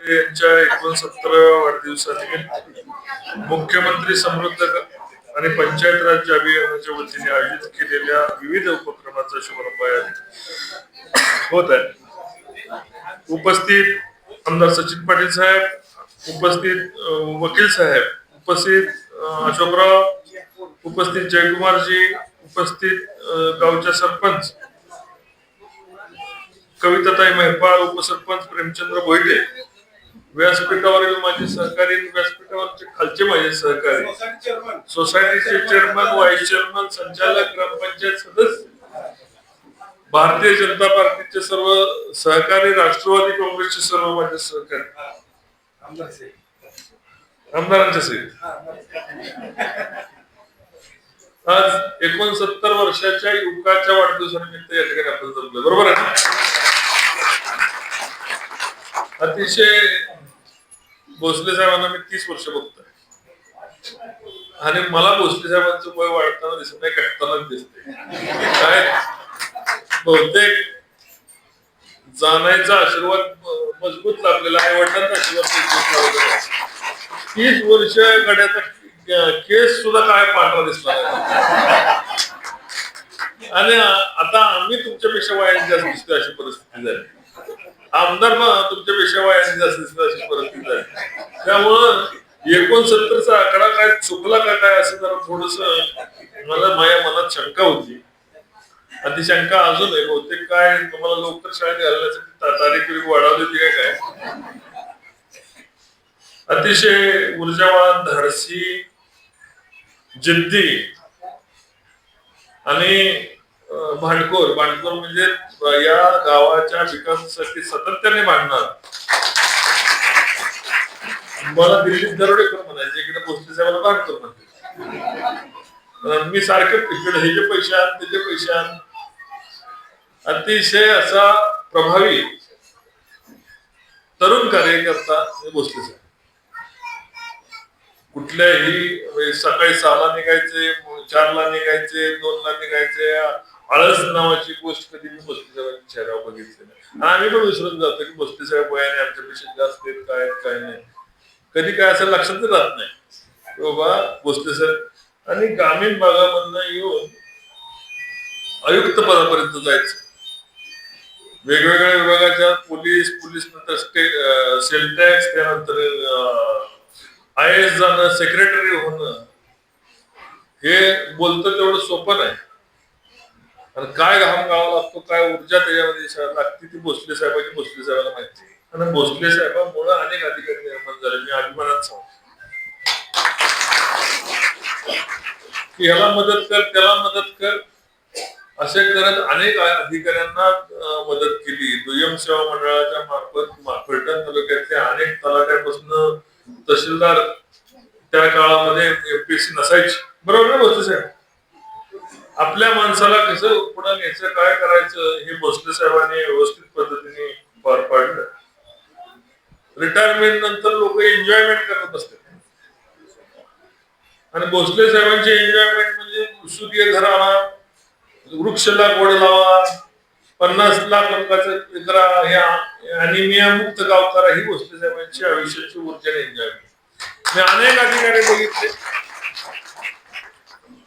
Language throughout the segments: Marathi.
यांच्या एकोणसत्तराव्या वाढदिवसानिमित्त मुख्यमंत्री समृद्ध आणि पंचायत राज्य अभियानाच्या वतीने आयोजित केलेल्या विविध उपक्रमाचा शुभारंभ आहे होत आहे. उपस्थित आमदार सचिन पाटील साहेब उपस्थित वकील साहेब उपस्थित अशोकराव उपस्थित जयकुमारजी उपस्थित गावच्या सरपंच कविताताई मेहपाळ उपसरपंच प्रेमचंद्र भोईटे व्यासपीठावरील माझे सहकारी व्यासपीठावरचे खालचे माझे सहकारी. सोसायटीचे चेअरमन व्हाईस चेअरमन संचालक ग्रामपंचायत सदस्य. भारतीय जनता पार्टीचे सर्व सहकारी राष्ट्रवादी काँग्रेसचे सर्व माझे सहकारी. आमदारांच्या सहित आज एकोणसत्तर वर्षाच्या युवकाच्या वाढदिवसानिमित्त या ठिकाणी आपण जमलं बरोबर आहे अतिशय भोसले साहेबांना मी तीस वर्ष बघतोय. आणि मला भोसले साहेबांचं वय वाढताना दिसत नाही घटतानाच दिसते काय? बहुतेक जाण्याचा आशीर्वाद मजबूत लाभलेला आहे वडिलांचा आशीर्वाद तीस वर्ष गड्याचा केस सुद्धा काय पांढरा दिसला आणि आता आम्ही तुमच्यापेक्षा वयाने जास्त दिसते अशी परिस्थिती झाली. आमदार मग तुमच्यापेक्षा वयाने जास्त अशी परिस्थिती आहे. त्यामुळं एकोणसत्तरचा आकडा काय चुकला का काय असं जरा थोडस मला माझ्या मनात शंका होती. आणि ती शंका अजून आहे बहुतेक काय तुम्हाला लवकर शाळेत घालण्यासाठी तारीख वाढवली होती काय काय. अतिशय ऊर्जावान धाडसी जिद्दी आणि भांडखोर भांडखोर म्हणजे या गावाच्या विकासासाठी सातत्याने भांडणार मला दिल्लीत दरोडेकर म्हणायचे इकडे भोसले साहेबाला भांडखोर म्हणते. मी सारखे इकडे हे जे पैसे आण त्याचे पैसे आण अतिशय असा प्रभावी तरुण कार्यकर्ता हे भोसले साहेब कुठल्याही सकाळी सहाला निघायचे चारला निघायचे दोनला निघायचे आळस नावाची गोष्ट कधी मी भोसले साहेबांच्या चेहऱ्यावर बघितली नाही. आणि आम्ही पण विसरून जातो की भोसले साहेब वयाने आमच्यापेक्षा जास्त आहेत काय काय नाही. कधी काय असं लक्षात राहत नाही. बाबा भोसले साहेब आणि ग्रामीण भागामधनं येऊन आयुक्त पदापर्यंत जायचं. वेगवेगळ्या विभागाच्या पोलीस पोलीस नंतर स्टेट सेल टॅक्स त्यानंतर आय एस जाणं सेक्रेटरी होणं हे बोलतं तेवढं सोपं नाही. आणि काय घाम गावा लागतो काय ऊर्जा त्याच्यामध्ये लागते ती भोसले साहेबांची भोसले साहेबांना माहिती आणि भोसले साहेबांमुळे अनेक अधिकारी निर्माण झाले मी अभिमानात सांगतो. की ह्याला मदत कर त्याला मदत कर असे करत अनेक अधिकाऱ्यांना मदत केली. दुय्यम सेवा मंडळाच्या मार्फत फलटण तालुक्यातल्या अनेक तलाट्यापासून तहसीलदार त्या काळामध्ये एमपीएससी नसायची. बरोबर ना भोसले साहेब? आपल्या माणसाला कसं पुढे न्यायचं काय करायचं हे भोसले साहेबांनी व्यवस्थित पद्धतीने पार पाडलं. रिटायरमेंट नंतर लोक एन्जॉयमेंट करत असतात. आणि भोसले साहेबांचे एन्जॉयमेंट म्हणजे सूर्य घर वृक्ष लागवड लावा पन्नास लाख लोकांचं करा ह्या अनिमिया मुक्त गाव करा ही भोसले साहेबांची आयुष्याची ऊर्जा एन्जॉयमेंट मी अनेक अधिकारी बघितले.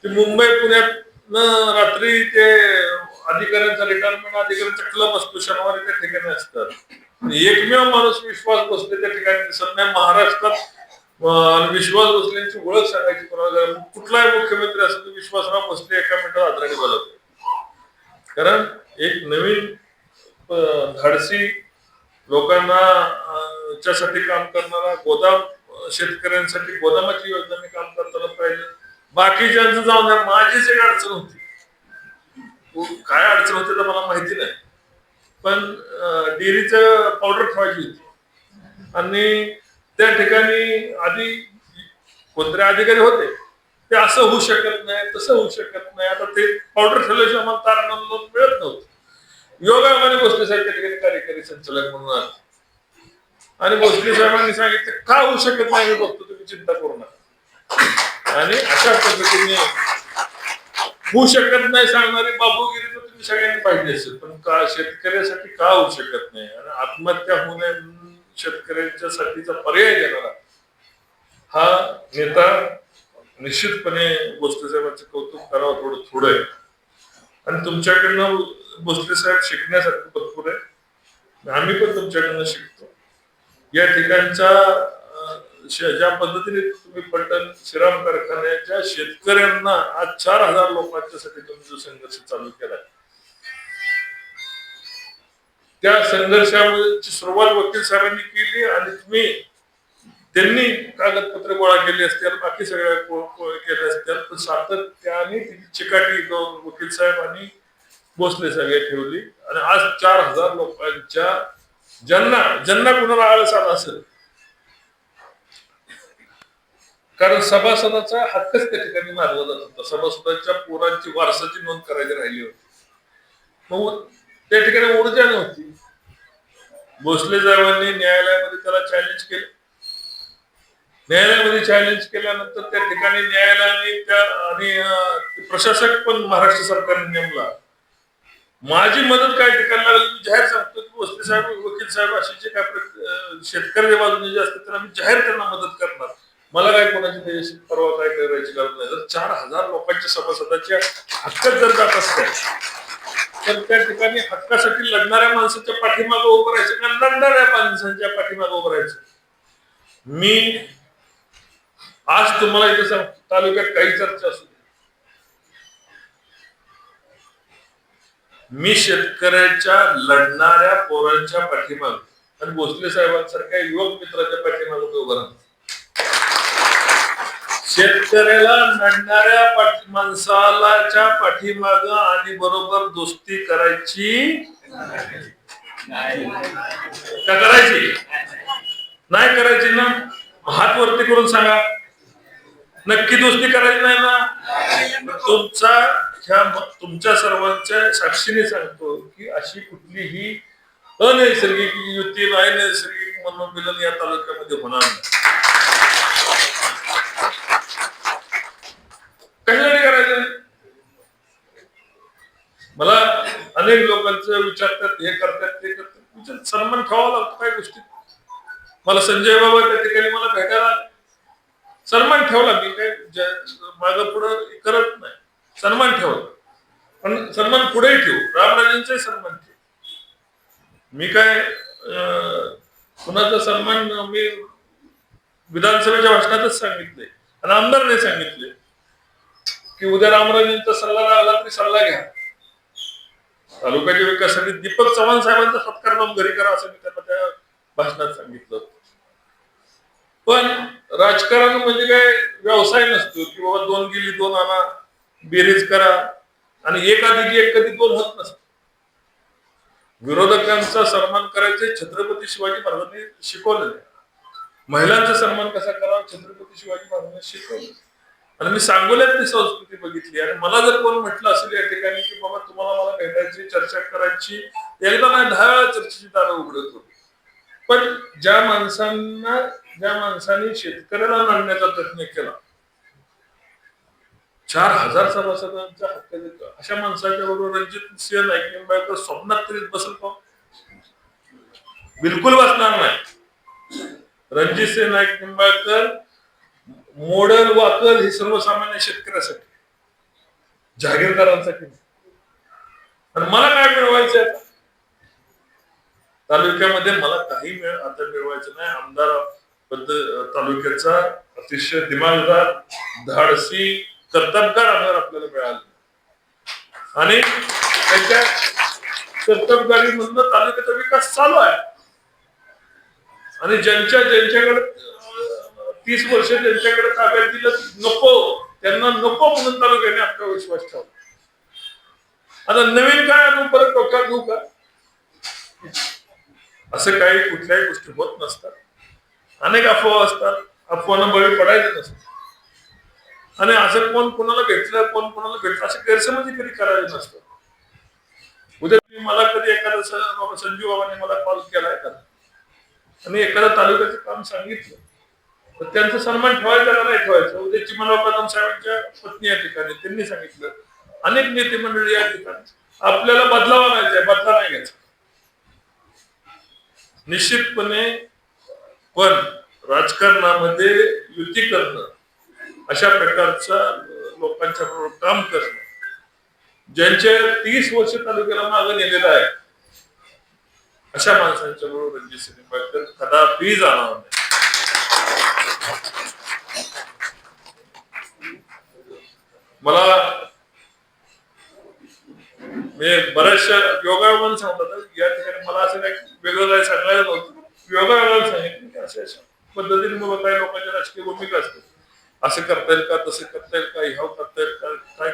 ते मुंबई पुण्यात रात्री ते अधिकाऱ्यांचा रिटायरमेंट अधिकाऱ्यांचा क्लब असतो शनिवारी त्या ठिकाणी असतात एकमेव माणूस विश्वास बसले त्या ठिकाणी दिसत नाही. महाराष्ट्रात विश्वास बसलेची ओळख सांगायची कुठलाही मुख्यमंत्री असेल तर विश्वासराव बसले एका मिनिटात आदराने बोलत कारण एक नवीन धाडसी लोकांना च्यासाठी काम करणारा गोदाम शेतकऱ्यांसाठी गोदामाची योजना मी काम करताना पाहिजे बाकीच्यांचं जाऊन द्या, माझीच एक अडचण होती. हो, काय अडचण होती तर मला माहिती नाही. पण डेअरीच पावडर ठेवायची होती. आणि त्या ठिकाणी आधी कोणतरी अधिकारी होते. ते असं होऊ शकत नाही तसं होऊ शकत नाही. आता ते पावडर ठेवल्याशिवाय मला तारण मिळत नव्हतं. योगायोगाने भोसले साहेब त्या ठिकाणी कार्यकारी संचालक म्हणून आले. आणि भोसले साहेबांनी सांगितलं का होऊ शकत नाही मी बघतो तुम्ही चिंता करू नका. आणि अशा पद्धतीने होऊ शकत नाही सांगणारी बाबूगिरी तर तुम्ही सगळ्यांनी पाहिजे असेल पण का शेतकऱ्यासाठी का होऊ शकत नाही? आणि आत्महत्या होऊ नये म्हणून शेतकऱ्यांच्या साठीचा पर्याय देणारा हा नेता निश्चितपणे भोसले साहेबांचं कौतुक करावं थोडं थोडं आहे. आणि तुमच्याकडनं भोसले साहेब शिकण्यासारखं भरपूर आहे. आम्ही पण तुमच्याकडनं शिकतो. या ठिकाणचा ज्या पद्धतीने तुम्ही पलटण श्रीराम कारखान्याच्या शेतकऱ्यांना आज चार हजार लोकांच्यासाठी तुम्ही जो संघर्ष चालू केला. त्या संघर्षाची सुरुवात वकील साहेबांनी केली आणि तुम्ही त्यांनी कागदपत्र गोळा केली असतील बाकी सगळ्या गोळा केल्या असतील पण सातत्याने तिची चिकाटी वकील साहेब आणि भोसले साहेब ठेवली. आणि आज चार हजार लोकांच्या ज्यांना ज्यांना कुणाला आळस आला असेल कारण सभासदाचा हक्कच त्या ठिकाणी मारला जात होता. सभासदाच्या पोरांची वारसाची नोंद करायची राहिली होती. मग त्या ठिकाणी ऊर्जा नव्हती. भोसले साहेबांनी न्यायालयामध्ये त्याला चॅलेंज केलं. न्यायालयामध्ये चॅलेंज केल्यानंतर त्या ठिकाणी न्यायालयाने त्या आणि प्रशासक पण महाराष्ट्र सरकारने नेमला. माझी मदत काय ठिकाणी लागली मी जाहीर सांगतो की भोसले साहेब वकील साहेब असे जे काय शेतकरी शेतकऱ्याच्या बाजूने जे असतात त्यांना मी जाहीर त्यांना मदत करणार. मला काय कोणाची त्याच्याशी परवा काय करायची गरज नाही. जर चार हजार लोकांच्या सभासदाच्या हक्कात जर जात असतात तर त्या ठिकाणी हक्कासाठी लढणाऱ्या माणसाच्या पाठीमागं उभं राहायचं का लढणाऱ्या माणसांच्या पाठीमागं उभं राहायचं? मी आज तुम्हाला इथे सांग तालुक्यात काही चर्चा असू दे. मी शेतकऱ्याच्या लढणाऱ्या पोरांच्या पाठीमाग आणि भोसले साहेबांसारख्या युवक मित्राच्या पाठीमाग उभं राहतो. शेतकऱ्याला नडणाऱ्या पाठी माणसालाच्या पाठीमाग आणि बरोबर दोस्ती करायची का करायची? नाही करायची ना? हात वरती करून सांगा. नक्की दोस्ती करायची नाही ना? तुमचा ह्या तुमच्या सर्वांच्या साक्षीने सांगतो की अशी कुठलीही अनैसर्गिक युती नाही नैसर्गिक मनोमिलन या तालुक्यामध्ये होणार नाही. कशासाठी करायचं? मला अनेक लोकांचं विचारतात हे करतात ते करतात. म्हणजे सन्मान ठेवावा लागतो काय गोष्टी मला संजय बाबा त्या ठिकाणी मला भेटायला सन्मान ठेवला मी काय माग पुढं करत नाही. सन्मान ठेवला. पण सन्मान पुढेही ठेवू. रामराजेंचाही सन्मान ठेवू. मी काय अं, कुणाचा सन्मान मी विधानसभेच्या भाषणातच सांगितले आणि आमदारने सांगितले की उद्या रामराजेंचा सल्ला लागला तरी सल्ला घ्या. तालुक्याच्या विकासासाठी दीपक चव्हाण साहेबांचा सत्कार लावून घरी करा असं मी त्यांना त्या भाषणात सांगितलं पण राजकारण म्हणजे काय? व्यवसाय नसतो की बाबा दोन गेली दोन आणा बेरीज करा आणि एक अधिक एक कधी दोन होत नसत. विरोधकांचा सन्मान करायचे छत्रपती शिवाजी महाराजांनी शिकवलेले. महिलांचा सन्मान कसा करावा? छत्रपती शिवाजी महाराजांनी शिकवलं आणि मी सांगोल्यात ती संस्कृती बघितली. आणि मला जर कोण म्हटलं असेल या ठिकाणी की बाबा तुम्हाला मला भेटायची चर्चा करायची एकदा नाही दहा वेळा चर्चेची दारं उघडत होती. पण ज्या माणसांना ज्या माणसाने शेतकऱ्याला लढण्याचा प्रयत्न केला चार हजार सभासदांचा हक्क देतो अशा माणसाच्या बरोबर रणजित सिंह नाईक स्वप्नात तरी बसल का? बिलकुल बसणार नाही. रणजित सिंह नाईक निंबाळकर मोडल वाकल हे सर्वसामान्य शेतकऱ्यासाठी जागीरदारांसाठी. आणि मला काय मिळवायचं आता तालुक्यामध्ये मला काही मिळ आता मिळवायचं नाही. आमदार तालुक्याचा अतिशय दिमागदार धाडसी कर्तबगार आमदार आपल्याला मिळाला. आणि त्याच्या कर्तबगारीमधनं तालुक्याचा विकास चालू आहे. आणि ज्यांच्या ज्यांच्याकडे तीस वर्ष त्यांच्याकडे ताब्यात दिलं नको. त्यांना नको म्हणून तालुक्याने आपला विश्वास ठेवला. आता नवीन काय आणू परत टोका घेऊ का? असं काही कुठल्याही गोष्टी होत नसतात. अनेक अफवा असतात. अफवांना बळी पडायचं नसतं. आणि असं कोण कोणाला भेटलं कोण कोणाला भेटलं असं गैरसमजी कधी करायचं नसतं उद्या तुम्ही मला कधी एखादा संजीव बाबा बाबांनी मला कॉल केलाय का? आणि एखाद्या तालुक्याचं काम सांगितलं. तर त्यांचा सन्मान ठेवायचा का नाही ठेवायचा. उद्या चिमनराव कदम साहेबांच्या पत्नी या ठिकाणी त्यांनी सांगितलं. अनेक नेते मंडळी या ठिकाणी. आपल्याला बदलावा नाही बदला नाही घ्यायचा. निश्चितपणे पण राजकारणामध्ये युती करणं अशा प्रकारचा लोकांच्या बरोबर काम करणं ज्यांच्या तीस वर्ष तालुक्याला मागं नेलेलं आहे अशा माणसांच्या बरोबर रणजित सिंग कदापि जाणार नाही. मला म्हणजे बऱ्याचशा योगायोगाने सांगतात या ठिकाणी मला असं काही वेगळं काही सांगायला नव्हतं. योगायोगाने सांगितलं की अशा अशा पद्धतीने मग काही लोकांच्या राजकीय भूमिका असतात. असं करता येईल का तसं करता येईल का ह्या करता येईल का काय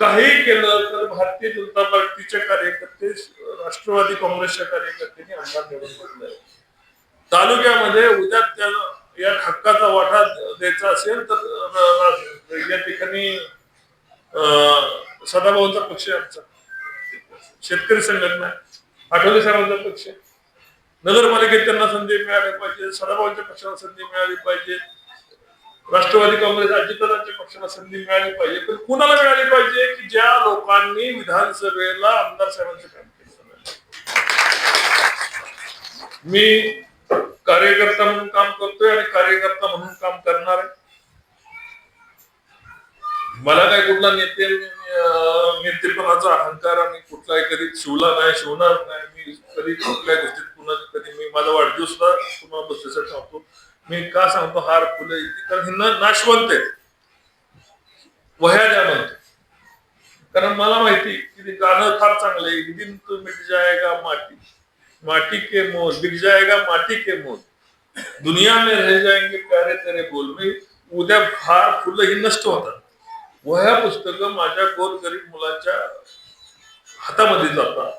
काही केलं तर भारतीय जनता पार्टीचे कार्यकर्ते राष्ट्रवादी काँग्रेसच्या कार्यकर्त्यांनी आमदार निवडून पडले तालुक्यामध्ये उद्या त्या या हक्काचा वाटा द्यायचा असेल तर या ठिकाणी अं, सदाभाऊंचा पक्ष आमचा. शेतकरी संघटना आठवले साहेबांचा पक्ष नगरपालिकेत त्यांना संधी मिळाली पाहिजे सदाभाऊंच्या पक्षाला संधी मिळाली पाहिजे. राष्ट्रवादी काँग्रेस अजितदादांच्या पक्षाला संधी मिळाली पाहिजे. पण कुणाला मिळाली पाहिजे? की ज्या लोकांनी विधानसभेला आमदार साहेबांचं काम केलं. मी कार्यकर्ता म्हणून काम करतोय आणि कार्यकर्ता म्हणून काम करणार आहे. मला काय कुठला नेते नेतेपणाचा अहंकार आणि कुठलाही कधी शिवला नाही शिवणार नाही मी कधी कुठल्याही गोष्टीत पुन्हा कधी मी माझा वाढदिवस सुद्धा पुन्हा सांगतो. मी का सांगतो हार फुले कारण हे न- नाशवंत आहेत. वह्या द्या म्हणतो कारण मला माहिती की गाणं फार चांगलं आहे. एक दिन तो मिट जाएगा माटी. माटी के मोल बिक जाएगा माटी के मोल दुनिया में रह जाएंगे प्यारे तेरे बोल मी उद्या फार फुलं ही नष्ट होतात वह्या पुस्तकं माझ्या गोरगरीब मुलांच्या हातामध्ये जातात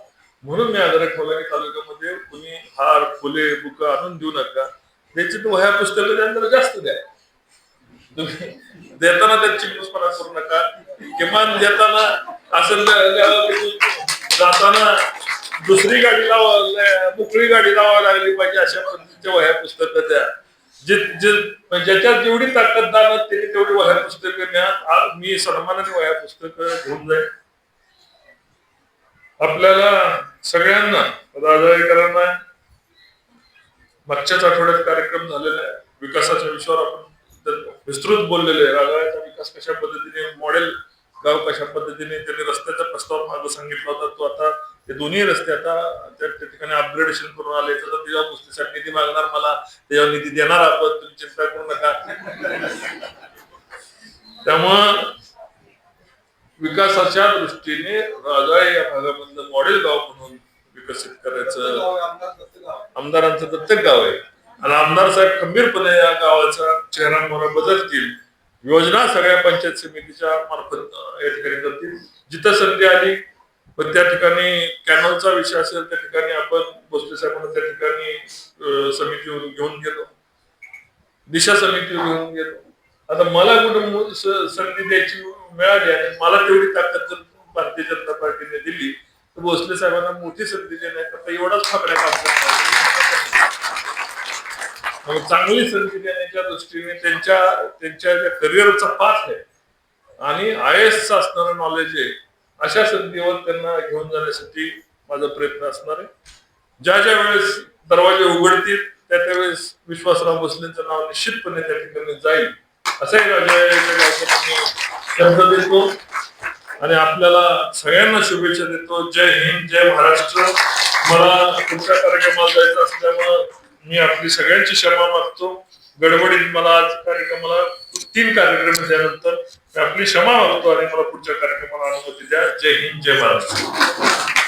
म्हणून मी आग्रह खोलानी तालुक्यामध्ये कुणी हार फुले बुक आणून देऊ नका। त्याची तर वह्या पुस्तकं त्यांना जास्त द्या। तुम्ही देताना त्याची चिपसपणा करू नका। किमान देताना असं जाताना दुसरी गाडी लावा मोकळी गाडी लावा लागली पाहिजे अशा पद्धतीच्या वह्या पुस्तकं द्या. जे जे म्हणजे ज्याच्यात जेवढी ताकददार त्याने तेवढी वह्या पुस्तकं न्या आज मी सन्मानाने वह्या पुस्तकं घेऊन जाईल आपल्याला सगळ्यांना राजाईकरांना मागच्याच आठवड्यात कार्यक्रम झालेला आहे. विकासाच्या विषयावर आपण विस्तृत बोललेले आहे. राजाचा विकास कशा पद्धतीने मॉडेल गाव कशा पद्धतीने त्यांनी रस्त्याचा प्रस्ताव मागं सांगितला होता तो आता ते दोन्ही रस्ते आता त्या ठिकाणी अपग्रेडेशन करून आले तर त्याच्या गोष्टीसाठी निधी मागणार मला त्याच्यावर निधी देणार आपण तुम्ही चिंता करू नका. त्यामुळं विकासाच्या दृष्टीने राजाळे या भागामधलं मॉडेल गाव म्हणून विकसित करायचं. आमदारांचं दत्तक गाव आहे. आणि आमदार साहेब खंबीरपणे या गावाचा चेहरा मोहरा बदलतील योजना सगळ्या पंचायत समितीच्या मार्फत या ठिकाणी करतील जिथं संधी आली पण त्या ठिकाणी कॅनलचा विषय असेल त्या ठिकाणी आपण भोसले साहेबांना त्या ठिकाणी समिती समितीवर घेऊन गेलो. दिशा समितीवर घेऊन गेलो. आता मला कुठं संधी द्यायची मिळाली आणि मला तेवढी ताकद जर भारतीय जनता पार्टीने दिली तर भोसले साहेबांना मोठी संधी देण्याकरता एवढाच फाकड्या काम करतात. म्हणजे चांगली संधी देण्याच्या दृष्टीने त्यांच्या त्यांच्या ज्या करिअरचा पाथ आहे आणि आय एस असणारं नॉलेज आहे अशा संधीवर त्यांना घेऊन जाण्यासाठी माझा प्रयत्न असणार आहे. ज्या ज्या वेळेस दरवाजे उघडतील त्या त्यावेळेस विश्वासराव भोसलेंचं नाव निश्चितपणे त्या ठिकाणी जाईल असंही राजा शब्द देतो. आणि आपल्याला सगळ्यांना शुभेच्छा देतो. जय हिंद जय महाराष्ट्र. मला तुमच्या कार्यक्रमात जायचं असल्यामुळं मी आपली सगळ्यांची क्षमा मागतो. गडबडीत मला आज कार्यक्रमाला तीन कार्यक्रम झाल्यानंतर मी आपली क्षमा मागतो आणि मला पुढच्या कार्यक्रमाला अनुमती द्या. जय हिंद जय महाराष्ट्र.